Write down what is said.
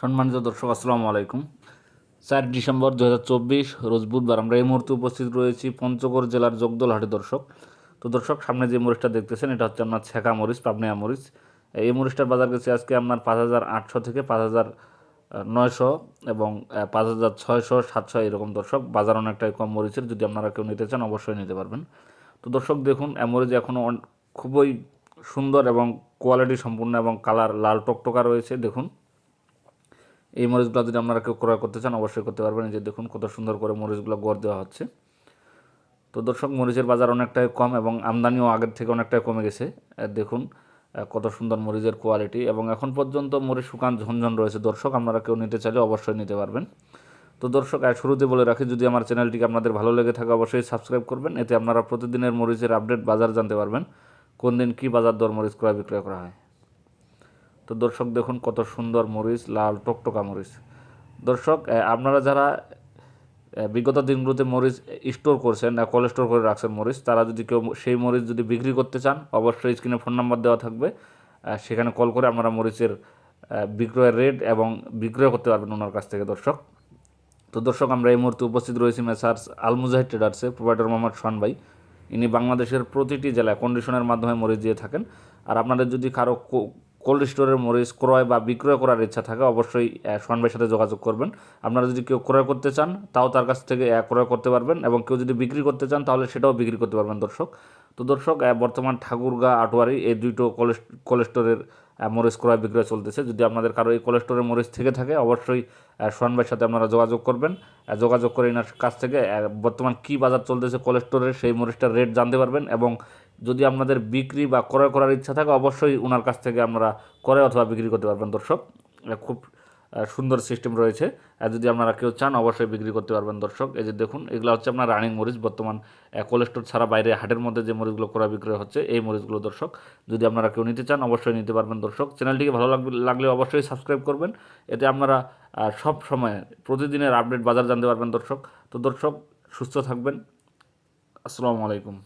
সম্মানিত দর্শক, আসসালামু আলাইকুম। চার ডিসেম্বর দু হাজার চব্বিশ, রোজ বুধবার আমরা এই মুহূর্তে উপস্থিত রয়েছি পঞ্চগড় জেলার জগদলহাটে দর্শক। তো দর্শক, সামনে যে মরিচটা দেখতেছেন, এটা হচ্ছে আপনার ছেঁকা মরিচ, পাবনিয়া মরিচ। এই মরিচটার বাজার গেছে আজকে আপনার পাঁচ হাজার আটশো থেকে পাঁচ হাজার নয়শো এবং পাঁচ হাজার ছয়শো, সাতশো এরকম দর্শক। বাজার অনেকটাই কম মরিচের, যদি আপনারা কেউ নিতে চান, অবশ্যই নিতে পারবেন। তো দর্শক, দেখুন মরিচ এখনও খুবই সুন্দর এবং কোয়ালিটি সম্পূর্ণ এবং কালার লাল টকটকা রয়েছে। দেখুন এই মরিচগুলো যদি আপনারা কেউ ক্রয় করতে চান, অবশ্যই করতে পারবেন। যে দেখুন কত সুন্দর করে মরিচগুলো গড় দেওয়া হচ্ছে। তো দর্শক, মরিচের বাজার অনেকটাই কম এবং আমদানিও আগের থেকে অনেকটাই কমে গেছে। দেখুন কত সুন্দর মরিচের কোয়ালিটি এবং এখন পর্যন্ত মরিচ শুকান ঝনঝন রয়েছে। দর্শক, আপনারা কেউ নিতে চাইলে অবশ্যই নিতে পারবেন। তো দর্শক শুরুতে বলে রাখি, যদি আমার চ্যানেলটিকে আপনাদের ভালো লেগে থাকে, অবশ্যই সাবস্ক্রাইব করবেন। এতে আপনারা প্রতিদিনের মরিচের আপডেট বাজার জানতে পারবেন। কোন দিন কী বাজার দর মরিচ ক্রয় বিক্রয় করা হয়। তো দর্শক দেখুন কত সুন্দর মরিচ, লাল টকটকা মরিচ। দর্শক আপনারা যারা বিগত দিনগুলোতে মরিচ স্টোর করছেন কোল্ড স্টোর করে রাখছেন মরিচ, তারা যদি কেউ সেই মরিচ যদি বিক্রি করতে চান, অবশ্যই স্ক্রিনে ফোন নাম্বার দেওয়া থাকবে। সেখানে কল করে আপনারা মরিচের বিক্রয়ের রেট এবং বিক্রয় করতে পারবেন ওনার কাছ থেকে দর্শক। তো দর্শক, আমরা এই মুহূর্তে উপস্থিত রয়েছি মেসার্স আলমুজাহিদ ট্রেডার্সে, প্রোভাইডার মোহাম্মদ শান ভাই। ইনি বাংলাদেশের প্রতিটি জেলায় কন্ডিশনের মাধ্যমে মরিচ দিয়ে থাকেন। আর আপনাদের যদি কারও কোল্ড স্টোরের মরিচ ক্রয় বা বিক্রয় করার ইচ্ছা থাকে অবশ্যই ভাইয়ের সাথে যোগাযোগ করবেন। আপনারা যদি কেউ ক্রয় করতে চান তাও তার কাছ থেকে ক্রয় করতে পারবেন এবং কেউ যদি বিক্রি করতে চান তাহলে সেটাও বিক্রি করতে পারবেন দর্শক। তো দর্শক বর্তমান ঠাকুরগা আটোয়ারি এই দুইটো কোল্ড স্টোরের মরিচ ক্রয় বিক্রয় চলতেছে। যদি আপনাদের কারও এই কোল্ড স্টোরের মরিচ থেকে থাকে অবশ্যই আহ, সোহান সাথে আপনারা যোগাযোগ করবেন। যোগাযোগ করে এনার কাছ থেকে বর্তমান কী বাজার চলতেছে কোল্ড স্টোরের সেই মরিচটার রেট জানতে পারবেন এবং যদি আপনাদের বিক্রি বা ক্রয় করার ইচ্ছা থাকে, অবশ্যই ওনার কাছ থেকে আপনারা ক্রয় অথবা বিক্রি করতে পারবেন দর্শক। খুব সুন্দর সিস্টেম রয়েছে। আর যদি আপনারা কেউ চান, অবশ্যই বিক্রি করতে পারবেন দর্শক। এই যে দেখুন, এগুলো হচ্ছে আপনার রানিং মরিচ। বর্তমান কোল্ড স্টোর ছাড়া বাইরে হাটের মধ্যে যে মরিচগুলো ক্রয় বিক্রয় হচ্ছে, এই মরিচগুলো দর্শক, যদি আপনারা কেউ নিতে চান, অবশ্যই নিতে পারবেন দর্শক। চ্যানেলটিকে ভালো লাগবে, লাগলে অবশ্যই সাবস্ক্রাইব করবেন। এতে আপনারা সব সময়, প্রতিদিনের আপডেট বাজার জানতে পারবেন দর্শক। তো দর্শক, সুস্থ থাকবেন। আসসালামু আলাইকুম।